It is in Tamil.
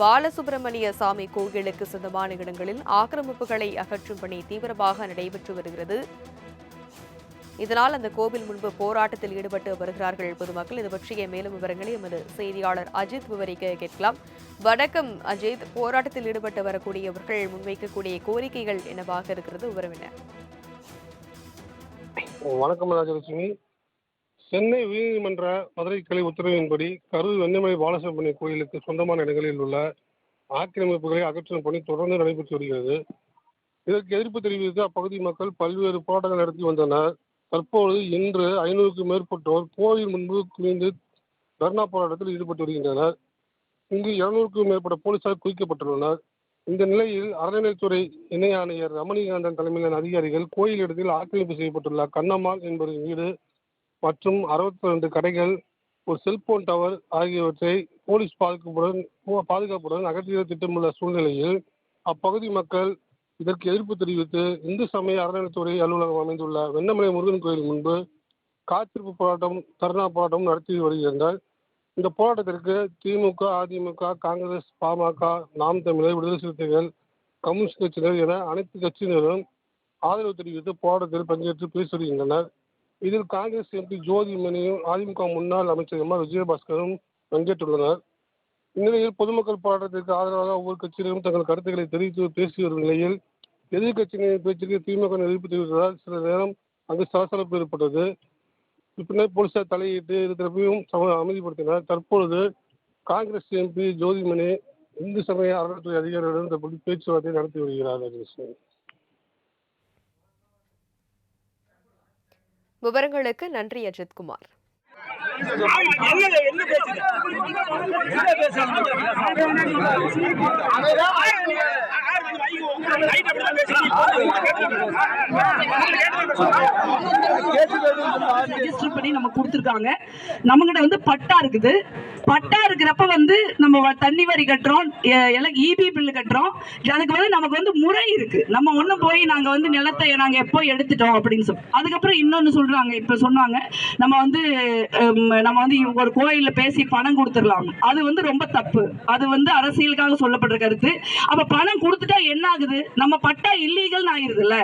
பாலசுப்பிரமணிய சாமி கோயிலுக்கு சொந்தமான இடங்களில் ஆக்கிரமிப்புகளை அகற்றும் பணி தீவிரமாக நடைபெற்று வருகிறது. இதனால் அந்த கோவில் முன்பு போராட்டத்தில் ஈடுபட்டு வருகிறார்கள் பொதுமக்கள். இது பற்றிய மேலும் விவரங்களை எமது செய்தியாளர் அஜித் விவரிக்க கேட்கலாம். வணக்கம் அஜித். போராட்டத்தில் ஈடுபட்டு வரக்கூடியவர்கள் முன்வைக்கக்கூடிய கோரிக்கைகள் என்னவாக இருக்கிறது? விவரம் என்ன? வணக்கம் ராஜலட்சுமி. சென்னை உயர்நீதிமன்ற மதுரை கிளை உத்தரவின்படி கரூர் வெண்ணமலை பாலசுப்ரமணிய கோயிலுக்கு சொந்தமான இடங்களில் உள்ள ஆக்கிரமிப்புகளை அகற்றும் பணி தொடர்ந்து நடைபெற்று வருகிறது. இதற்கு எதிர்ப்பு தெரிவித்து அப்பகுதி மக்கள் பல்வேறு போராட்டங்கள் நடத்தி வந்தனர். தற்போது இன்று ஐநூறுக்கும் மேற்பட்டோர் கோயில் முன்பு குவிந்து தர்ணா போராட்டத்தில் ஈடுபட்டு வருகின்றனர். இங்கு இருநூறுக்கும் மேற்பட்ட போலீசார் குவிக்கப்பட்டுள்ளனர். இந்த நிலையில் அறநிலைத்துறை இணை ஆணையர் ரமணிகாந்தன் தலைமையிலான அதிகாரிகள் கோயில் இடத்தில் ஆக்கிரமிப்பு செய்யப்பட்டுள்ள கண்ணம்மாள் என்பவரின் வீடு மற்றும் அறுபத்தி ரெண்டு கடைகள் ஒரு செல்போன் டவர் ஆகியவற்றை போலீஸ் பாதுகாப்புடன் பாதுகாப்புடன் அகற்றிட திட்டமுள்ள சூழ்நிலையில் அப்பகுதி மக்கள் இதற்கு எதிர்ப்பு தெரிவித்து இந்து சமய அறநிலைத்துறை அலுவலகம் அமைந்துள்ள வெண்ணமலை முருகன் கோயில் முன்பு காத்திருப்பு போராட்டம் தர்ணா போராட்டம் நடத்தி வருகின்றனர். இந்த போராட்டத்திற்கு திமுக அதிமுக காங்கிரஸ் பாமக நாம் தமிழர் விடுதலை சிறுத்தைகள் கம்யூனிஸ்ட் கட்சியினர் என அனைத்து கட்சியினரும் ஆதரவு தெரிவித்து போராட்டத்தில் பங்கேற்று பேசி வருகின்றனர். இதில் காங்கிரஸ் எம்பி ஜோதிமணியும் அதிமுக முன்னாள் அமைச்சர் எம். விஜயபாஸ்கரும் பங்கேற்றுள்ளனர். இந்நிலையில் பொதுமக்கள் போராட்டத்திற்கு ஆதரவாக ஒவ்வொரு கட்சியினரும் தங்கள் கருத்துக்களை தெரிவித்து பேசி வரும் நிலையில் எதிர்க்கட்சியினரின் பேச்சுக்கு திமுக எதிர்ப்பு தெரிவித்ததால் சில நேரம் அங்கு சலசலப்பு ஏற்பட்டது. பின்னர் போலீசார் தலையிட்டு இரு தரப்பையும் சம அமைதிப்படுத்தினர். தற்பொழுது காங்கிரஸ் எம்பி ஜோதிமணி இந்து சமய அறநிலையத்துறை அதிகாரிகளுடன் தற்போது பேச்சுவார்த்தை நடத்தி வருகிறார் விவரங்களுக்கு நன்றி அஜித்குமார் ரெஜிஸ்டர் பண்ணி நம்ம கொடுத்துருக்காங்க. நம்மகிட்ட வந்து பட்டா இருக்குது. பட்டா இருக்கிறப்ப வந்து நம்ம வ- தண்ணி வரி கட்டுறோம் இபி பில்லு கட்டுறோம். அதுக்கு வந்து நமக்கு வந்து முறை இருக்கு. நம்ம ஒண்ணு போய் நாங்க வந்து நிலத்தை நாங்க எப்போ எடுத்துட்டோம் அப்படின்னு சொல்லி அதுக்கப்புறம் இன்னொன்னு சொல்றாங்க இப்ப சொன்னாங்க. நம்ம வந்து நம்ம வந்து ஒரு கோயில்ல பேசி பணம் கொடுத்துடலாம். அது வந்து ரொம்ப தப்பு. அது வந்து அரசியலுக்காக சொல்லப்படுற கருத்து. அப்ப பணம் கொடுத்துட்டா என்ன ஆகுது? நம்ம பட்டா இல்லீகல் ஆயிருதுல்ல.